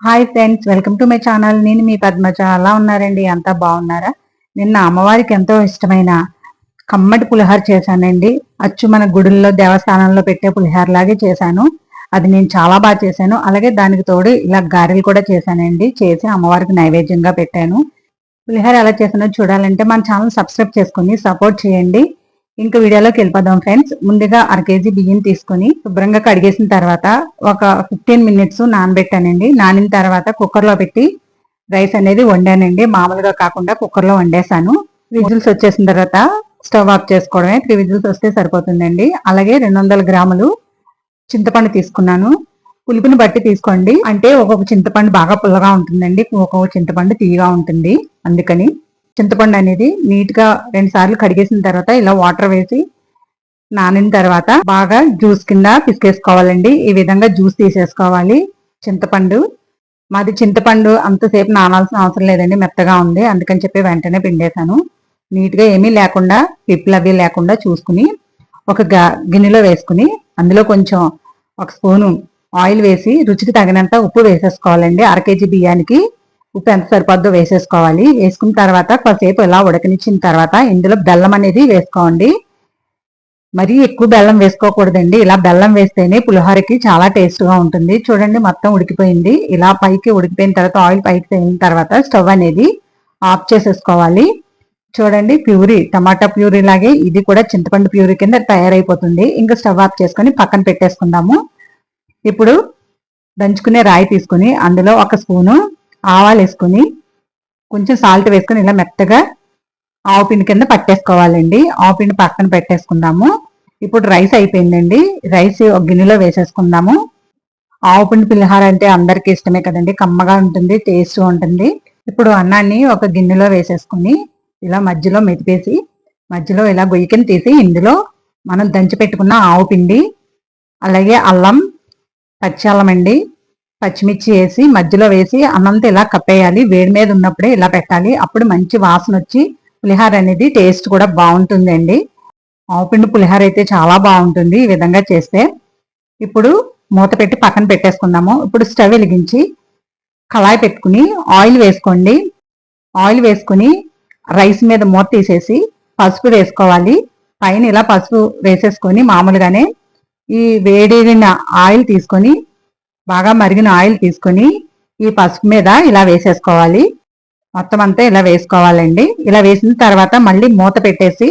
Hi friends welcome to my channel. నేను మీ పద్మజ. అలా ఉన్నారండి? అంతా బాగున్నారా? నిన్న అమ్మవారికి ఎంతో ఇష్టమైన కమ్మటి పులిహార చేశానండి. అచ్చు మన గుడుల్లో దేవస్థానంలో పెట్టే పులిహార లాగే చేశాను. అది నేను చాలా బాగా చేశాను. అలాగే దానికి తోడు ఇలా గారెలు కూడా చేశానండి. చేసి అమ్మవారికి నైవేద్యంగా పెట్టాను. పులిహార ఎలా చేశానో చూడాలంటే మన ఛానల్ సబ్స్క్రైబ్ చేసుకుని సపోర్ట్ చేయండి. ఇంకా వీడియోలోకి వెళ్ళిపోదాం ఫ్రెండ్స్ ముందుగా అర కేజీ బియ్యం తీసుకుని శుభ్రంగా కడిగేసిన తర్వాత ఒక ఫిఫ్టీన్ మినిట్స్ నానబెట్టానండి. నానిన తర్వాత కుక్కర్లో పెట్టి రైస్ అనేది వండానండి. మామూలుగా కాకుండా కుక్కర్లో వండేసాను విజిల్స్ వచ్చేసిన తర్వాత స్టవ్ ఆఫ్ చేసుకోవడమే. త్రీ విజిల్స్ వస్తే సరిపోతుందండి. అలాగే రెండు వందల గ్రాములు చింతపండు తీసుకున్నాను. పులుపుని బట్టి తీసుకోండి. అంటే ఒక్కొక్క చింతపండు బాగా పుల్లగా ఉంటుందండి. ఒక్కొక్క చింతపండు తీయగా ఉంటుంది. అందుకని చింతపండు అనేది నీట్గా రెండుసార్లు రెండు సార్లు కడిగేసిన తర్వాత ఇలా వాటర్ వేసి నానిన తర్వాత బాగా జ్యూస్ కింద పిసికేసుకోవాలండి. ఈ విధంగా జ్యూస్ తీసేసుకోవాలి. చింతపండు మాది చింతపండు అంతసేపు నానాల్సిన అవసరం లేదండి. మెత్తగా ఉంది. అందుకని చెప్పి వెంటనే పిండేశాను. నీట్గా ఏమీ లేకుండా పిప్పులు అవి లేకుండా చూసుకుని ఒక గిన్నెలో వేసుకుని అందులో కొంచెం ఒక స్పూను ఆయిల్ వేసి రుచికి తగినంత ఉప్పు వేసేసుకోవాలండి. అర కేజీ బియ్యానికి ఉప్పు ఎంత సరిపోద్దో వేసేసుకోవాలి. వేసుకున్న తర్వాత కాసేపు ఇలా ఉడకనిచ్చిన తర్వాత ఇందులో బెల్లం అనేది వేసుకోండి. మరీ ఎక్కువ బెల్లం వేసుకోకూడదండి. ఇలా బెల్లం వేస్తేనే పులిహోరకి చాలా టేస్ట్గా ఉంటుంది. చూడండి మొత్తం ఉడికిపోయింది. ఇలా పైకి ఉడికిపోయిన తర్వాత ఆయిల్ పైకి తగిన తర్వాత స్టవ్ అనేది ఆఫ్ చేసేసుకోవాలి. చూడండి ప్యూరీ టమాటా ప్యూరీ లాగే ఇది కూడా చింతపండు ప్యూరీ కింద తయారైపోతుంది. ఇంకా స్టవ్ ఆఫ్ చేసుకొని పక్కన పెట్టేసుకుందాము. ఇప్పుడు దంచుకునే రాయి తీసుకుని అందులో ఒక స్పూను ఆవాలు వేసుకుని కొంచెం సాల్ట్ వేసుకుని ఇలా మెత్తగా ఆవు పిండి కింద పట్టేసుకోవాలండి. ఆవు పిండి పక్కన పెట్టేసుకుందాము. ఇప్పుడు రైస్ అయిపోయిందండి. రైస్ ఒక గిన్నెలో వేసేసుకుందాము. ఆవు పిండి పులిహార అంటే అందరికీ ఇష్టమే కదండి. కమ్మగా ఉంటుంది టేస్ట్ ఉంటుంది. ఇప్పుడు అన్నాన్ని ఒక గిన్నెలో వేసేసుకుని ఇలా మధ్యలో మెతిపేసి మధ్యలో ఇలా గొయ్యికిని తీసి ఇందులో మనం దంచి పెట్టుకున్న ఆవు పిండి అలాగే అల్లం పచ్చి అల్లం అండి. పచ్చిమిర్చి వేసి మధ్యలో వేసి అన్నంతా ఇలా కప్పేయాలి. వేడి మీద ఉన్నప్పుడే ఇలా పెట్టాలి. అప్పుడు మంచి వాసన వచ్చి పులిహార అనేది టేస్ట్ కూడా బాగుంటుందండి. ఆవుపిండి పులిహార అయితే చాలా బాగుంటుంది ఈ విధంగా చేస్తే. ఇప్పుడు మూత పెట్టి పక్కన పెట్టేసుకుందాము. ఇప్పుడు స్టవ్ వెలిగించి కళాయి పెట్టుకుని ఆయిల్ వేసుకోండి. ఆయిల్ వేసుకుని రైస్ మీద మూత తీసేసి పసుపు వేసుకోవాలి. పైన ఇలా పసుపు వేసేసుకొని మామూలుగానే ఈ వేడిన ఆయిల్ తీసుకొని బాగా మరిగిన ఆయిల్ తీసుకొని ఈ పసుపు మీద ఇలా వేసేసుకోవాలి. మొత్తం అంతా ఇలా వేసుకోవాలండి. ఇలా వేసిన తర్వాత మళ్ళీ మూత పెట్టేసి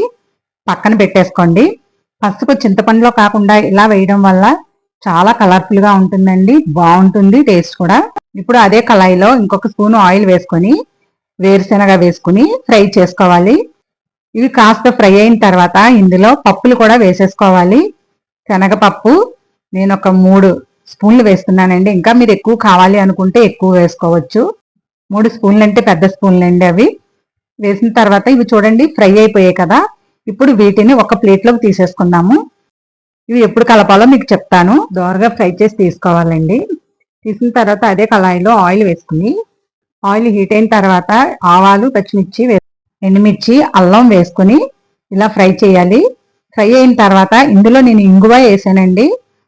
పక్కన పెట్టేసుకోండి. పసుపు చింతపండులో కాకుండా ఇలా వేయడం వల్ల చాలా కలర్ఫుల్గా ఉంటుందండి. బాగుంటుంది టేస్ట్ కూడా. ఇప్పుడు అదే కళాయిలో ఇంకొక స్పూన్ ఆయిల్ వేసుకొని వేరుశెనగ వేసుకుని ఫ్రై చేసుకోవాలి. ఇవి కాస్త ఫ్రై అయిన తర్వాత ఇందులో పప్పులు కూడా వేసేసుకోవాలి. శనగపప్పు నేను ఒక మూడు స్పూన్లు వేస్తున్నానండి. ఇంకా మీరు ఎక్కువ కావాలి అనుకుంటే ఎక్కువ వేసుకోవచ్చు. మూడు స్పూన్లు అంటే పెద్ద స్పూన్లు అండి అవి. వేసిన తర్వాత ఇవి చూడండి ఫ్రై అయిపోయాయి కదా. ఇప్పుడు వీటిని ఒక ప్లేట్లోకి తీసేసుకుందాము. ఇవి ఎప్పుడు కలపాలో మీకు చెప్తాను. దోరగా ఫ్రై చేసి తీసుకోవాలండి. తీసిన తర్వాత అదే కళాయిలో ఆయిల్ వేసుకుని ఆయిల్ హీట్ అయిన తర్వాత ఆవాలు పచ్చిమిర్చి ఎండుమిర్చి అల్లం వేసుకుని ఇలా ఫ్రై చేయాలి. ఫ్రై అయిన తర్వాత ఇందులో నేను ఇంగువ వేసానండి.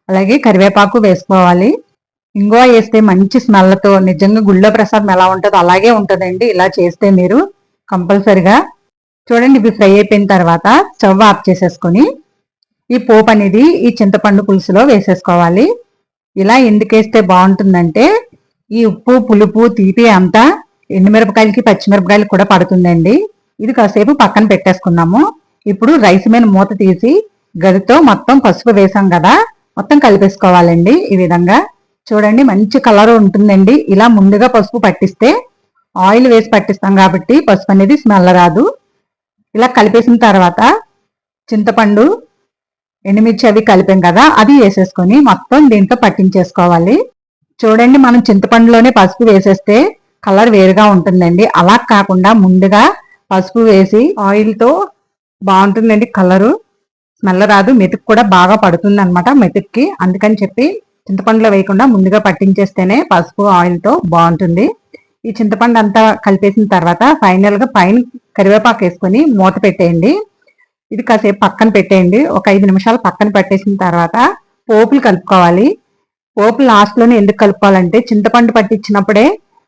అలాగే కరివేపాకు వేసుకోవాలి. ఇంగువ వేస్తే మంచి స్మెల్తో నిజంగా గుళ్ళో ప్రసాదం ఎలా ఉంటుందో అలాగే ఉంటుందండి. ఇలా చేస్తే మీరు కంపల్సరిగా చూడండి ఇవి ఫ్రై అయిపోయిన తర్వాత స్టవ్ ఆఫ్ చేసేసుకొని ఈ పోపు అనేది ఈ చింతపండు పులుసులో వేసేసుకోవాలి. ఇలా ఎందుకేస్తే బాగుంటుందంటే ఈ ఉప్పు పులుపు తీపి అంతా ఎండుమిరపకాయలకి పచ్చిమిరపకాయలకి కూడా పడుతుందండి. ఇది కాసేపు పక్కన పెట్టేసుకున్నాము. ఇప్పుడు రైస్ మీద మూత తీసి గదితో మొత్తం పసుపు వేసాం కదా మొత్తం కలిపేసుకోవాలండి ఈ విధంగా. చూడండి మంచి కలర్ ఉంటుందండి. ఇలా ముందుగా పసుపు పట్టిస్తే ఆయిల్ వేసి పట్టిస్తాం కాబట్టి పసుపు అనేది స్మెల్ రాదు. ఇలా కలిపేసిన తర్వాత చింతపండు ఎండుమిర్చి అవి కలిపాం కదా అది వేసేసుకొని మొత్తం దీంతో పట్టించేసుకోవాలి. చూడండి మనం చింతపండులోనే పసుపు వేసేస్తే కలర్ వేరుగా ఉంటుందండి. అలా కాకుండా ముందుగా పసుపు వేసి ఆయిల్తో బాగుంటుందండి కలరు నల్లరాదు మెతుకు కూడా బాగా పడుతుంది అనమాట మెతుక్కి. అందుకని చెప్పి చింతపండులో వేయకుండా ముందుగా పట్టించేస్తేనే పసుపు ఆయిల్తో బాగుంటుంది. ఈ చింతపండు అంతా కలిపేసిన తర్వాత ఫైనల్గా పైన కరివేపాకు వేసుకొని మూత పెట్టేయండి. ఇది కాసేపు పక్కన పెట్టేయండి. ఒక ఐదు నిమిషాలు పక్కన పెట్టేసిన తర్వాత పోపులు కలుపుకోవాలి. పోపు లాస్ట్లోనే ఎందుకు కలుపుకోవాలంటే చింతపండు పట్టించినప్పుడే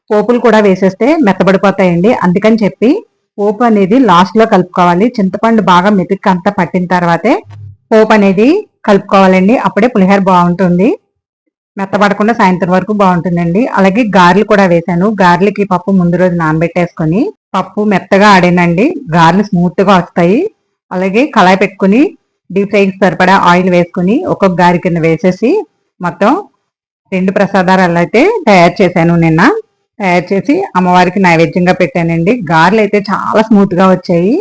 పోపులు కూడా వేసేస్తే మెత్తబడిపోతాయండి. అందుకని చెప్పి పోపు అనేది లాస్ట్లో కలుపుకోవాలి. చింతపండు బాగా మెతుక్కి అంతా పట్టిన తర్వాతే పోపు అనేది కలుపుకోవాలండి. అప్పుడే పులిహోర బాగుంటుంది. మెత్తబడకుండా సాయంత్రం వరకు బాగుంటుందండి. అలాగే గారెలు కూడా వేశాను గారెలకి పప్పు ముందు రోజు నానబెట్టేసుకొని పప్పు మెత్తగా ఆడినండి. గారెలు స్మూత్గా వస్తాయి. అలాగే కళాయి పెట్టుకుని డీప్ ఫ్రైకి సరిపడా ఆయిల్ వేసుకుని ఒక్కొక్క గారి కింద వేసేసి మొత్తం రెండు ప్రసాదాలు అయితే తయారు చేశాను నిన్న. తయారు చేసి అమ్మవారికి నైవేద్యంగా పెట్టానండి. గారెలు అయితే చాలా స్మూత్గా వచ్చాయి.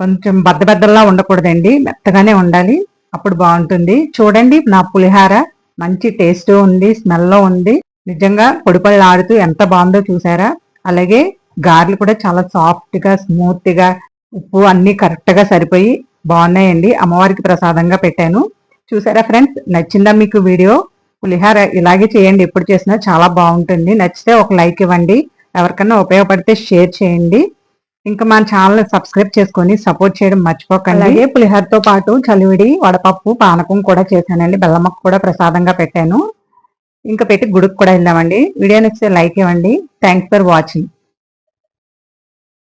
కొంచెం బద్ద బద్దల్లా ఉండకూడదండి. మెత్తగానే ఉండాలి. అప్పుడు బాగుంటుంది. చూడండి నా పులిహార మంచి టేస్ట్ ఉంది స్మెల్లో ఉంది. నిజంగా పొడిపళ్ళు ఆడుతూ ఎంత బాగుందో చూసారా? అలాగే గారెలు కూడా చాలా సాఫ్ట్గా స్మూత్గా ఉప్పు అన్నీ కరెక్ట్గా సరిపోయి బాగున్నాయండి. అమ్మవారికి ప్రసాదంగా పెట్టాను. చూసారా ఫ్రెండ్స్ నచ్చిందా మీకు వీడియో? పులిహార ఇలాగే చేయండి ఎప్పుడు చేసినా చాలా బాగుంటుంది. నచ్చితే ఒక లైక్ ఇవ్వండి. ఎవరికన్నా ఉపయోగపడితే షేర్ చేయండి. ఇంకా మన ఛానల్ సబ్స్క్రైబ్ చేసుకొని సపోర్ట్ చేయడం మర్చిపోకండి. అలాగే పులిహోరతో పాటు చలివిడి వడపప్పు పానకం కూడా చేశానండి. బెల్లమ్మకు కూడా ప్రసాదంగా పెట్టాను. ఇంకా పెట్టి గుడికి కూడా వెళ్ళామండి వీడియో నచ్చితే లైక్ ఇవ్వండి. Thanks for watching